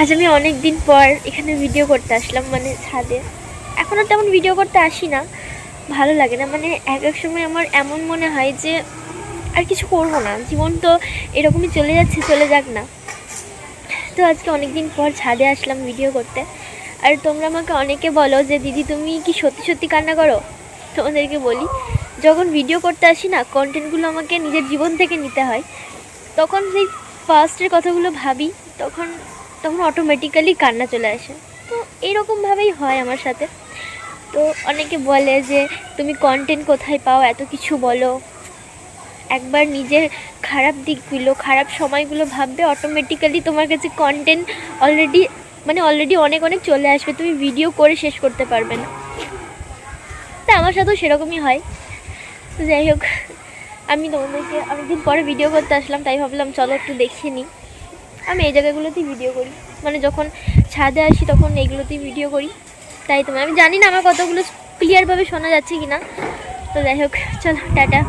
আজ আমি অনেক দিন পর এখানে ভিডিও করতে আসলাম মানে ছাদে। এখন আর তেমন ভিডিও করতে আসি না, ভালো লাগে না। মানে এক এক সময় আমার এমন মনে হয় যে, আর কিছু করব না। জীবন তো এরকমই চলে যাচ্ছে, চলে যাক না। তো আজকে অনেক দিন পর ছাদে আসলাম ভিডিও করতে। আর তোমরা আমাকে অনেকে বলো যে, দিদি, তুমি কি সত্যি সত্যি কান্না করো? তোমাদেরকে বলি, যখন ভিডিও করতে আসি না কন্টেন্টগুলো আমাকে নিজের জীবন থেকে নিতে হয়। তখন সেই ফার্স্টের কথাগুলো ভাবি, তখন তখন অটোমেটিক্যালি কান্না চলে আসে। তো এইরকমভাবেই হয় আমার সাথে। তো অনেকে বলে যে, তুমি কন্টেন্ট কোথায় পাও? এত কিছু বলো। একবার নিজের খারাপ দিকগুলো, খারাপ সময়গুলো ভাববে অটোমেটিক্যালি তোমার কাছে কন্টেন্ট অলরেডি মানে অলরেডি অনেক অনেক চলে আসবে। তুমি ভিডিও করে শেষ করতে পারবে না। তা আমার সাথেও সেরকমই হয়। তো যাই হোক, আমি তোমাদেরকে অনেকদিন পরে ভিডিও করতে আসলাম, তাই ভাবলাম, চলো একটু দেখিয়ে নিই। আমি এই জায়গাগুলোতেই ভিডিও করি। মানে যখন ছাদে আসি তখন এইগুলোতেই ভিডিও করি। তাই তোমার আমি জানি না আমার কতগুলো ক্লিয়ারভাবে শোনা যাচ্ছে কি না তো যাই হোক, চলো, টাটা।